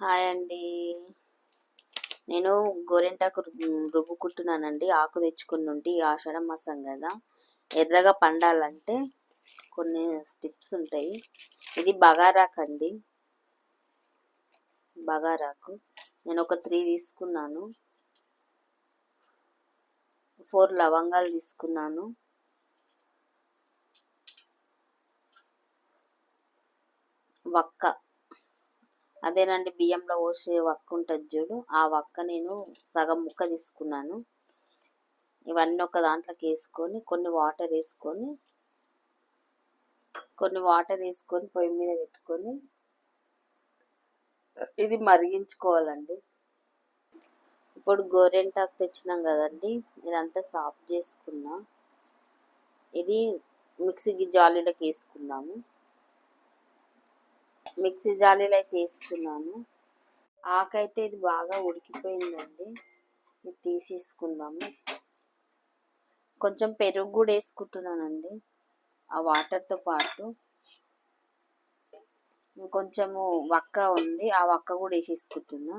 Hi అండి. నేను గోరెంటాకు రుబ్బుకుంటున్నానండి. ఆకు తెచ్చుకుని ఉండి ఈ ఆషాఢం మాసం కదా. ఎర్రగా పండాలంటే కొన్ని స్టిప్స్ ఉంటాయి. ఇది బగారాకు అండి. బగారాకు. నేను ఒక త్రీ తీసుకున్నాను. ఫోర్ లవంగాలు తీసుకున్నాను. వక్క. అదేనండి బియ్యంలో పోసే వక్క ఉంటుంది చూడు. ఆ వక్క నేను సగం ముక్క తీసుకున్నాను. ఇవన్నీ ఒక దాంట్లోకి వేసుకొని కొన్ని వాటర్ వేసుకొని కొన్ని వాటర్ వేసుకొని పొయ్యి మీద పెట్టుకొని ఇది మరిగించుకోవాలండి. ఇప్పుడు గోరెంటాకు తెచ్చినాం కదండి ఇదంతా సాఫ్ చేసుకున్నా. ఇది మిక్సీకి జాలీలోకి వేసుకుందాము. మిక్సీ జాలీలు అయితే వేసుకున్నాను. ఆకైతే ఇది బాగా ఉడికిపోయిందండి. ఇది తీసేసుకుందాము. కొంచెం పెరుగు కూడా వేసుకుంటున్నానండి. ఆ వాటర్తో పాటు. కొంచెము వక్క ఉంది. ఆ వక్క కూడా వేసేసుకుంటున్నా.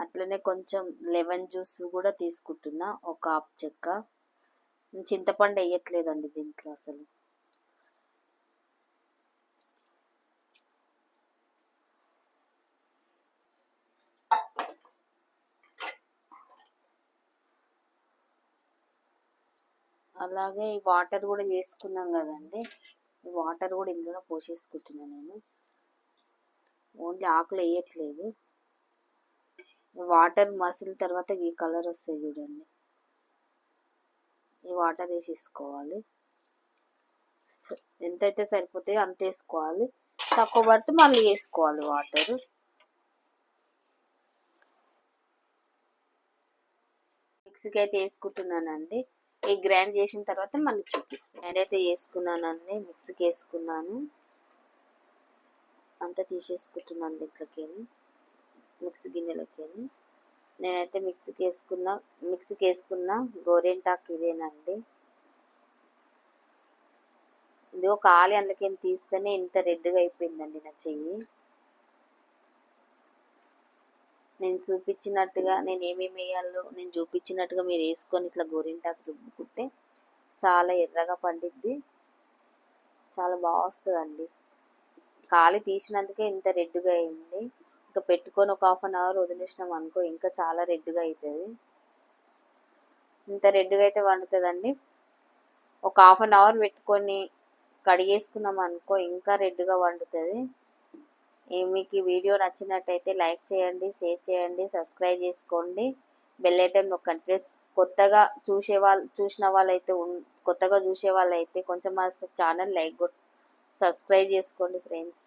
అట్లనే కొంచెం లెమన్ జ్యూస్ కూడా తీసుకుంటున్నా. ఒక ఆప్ చెక్క. చింతపండు వేయట్లేదండి దీంట్లో అసలు. అలాగే ఈ వాటర్ కూడా చేసుకున్నాం కదండి. వాటర్ కూడా ఇందులో పోసేసుకుంటున్నాను నేను. ఓన్లీ ఆకులు వేయట్లేదు. వాటర్ మసిలిన తర్వాత ఈ కలర్ వస్తాయి చూడండి. ఈ వాటర్ వేసేసుకోవాలి. ఎంతైతే సరిపోతాయో అంత వేసుకోవాలి. తక్కువ పడితే మళ్ళీ వేసుకోవాలి వాటర్. మిక్సీకి అయితే వేసుకుంటున్నానండి. ఈ గ్రైండ్ చేసిన తర్వాత మళ్ళీ చూపిస్తాను నేనైతే వేసుకున్నానండి మిక్సీకి వేసుకున్నాను అంతా తీసేసుకుంటున్నాను దీంట్లోకి మిక్సీ గిన్నెలకేమి. నేనైతే మిక్సీకి వేసుకున్న మిక్సీకి వేసుకున్న గోరెంటాకు ఇదేనండి. ఇది ఒక ఆలి అందులోకి తీస్తేనే ఇంత రెడ్గా అయిపోయిందండి నా చెయ్యి. నేను చూపించినట్టుగా నేను ఏమేమి వేయాలో నేను చూపించినట్టుగా మీరు వేసుకొని ఇట్లా గోరింటాకు రుబ్బుకుంటే చాలా ఎర్రగా పండిద్ది. చాలా బాగా వస్తుందండి. కాలి తీసినందుకే ఇంత రెడ్గా అయింది. ఇంకా పెట్టుకొని ఒక హాఫ్ అన్ అవర్ వదిలేసినాం అనుకో ఇంకా చాలా రెడ్గా అవుతుంది ఇంత రెడ్గా అయితే వండుతుందండి. ఒక హాఫ్ అన్ అవర్ పెట్టుకొని కడిగేసుకున్నాం అనుకో ఇంకా రెడ్గా వండుతుంది. మీకు ఈ వీడియో నచ్చినట్టయితే లైక్ చేయండి షేర్ చేయండి సబ్స్క్రైబ్ చేసుకోండి. బెల్ ఐటమ్ నొక్కండి. కొత్తగా చూసే వాళ్ళు చూసిన వాళ్ళైతే కొత్తగా చూసే వాళ్ళైతే కొంచెం మా ఛానల్ లైక్ సబ్స్క్రైబ్ చేసుకోండి ఫ్రెండ్స్.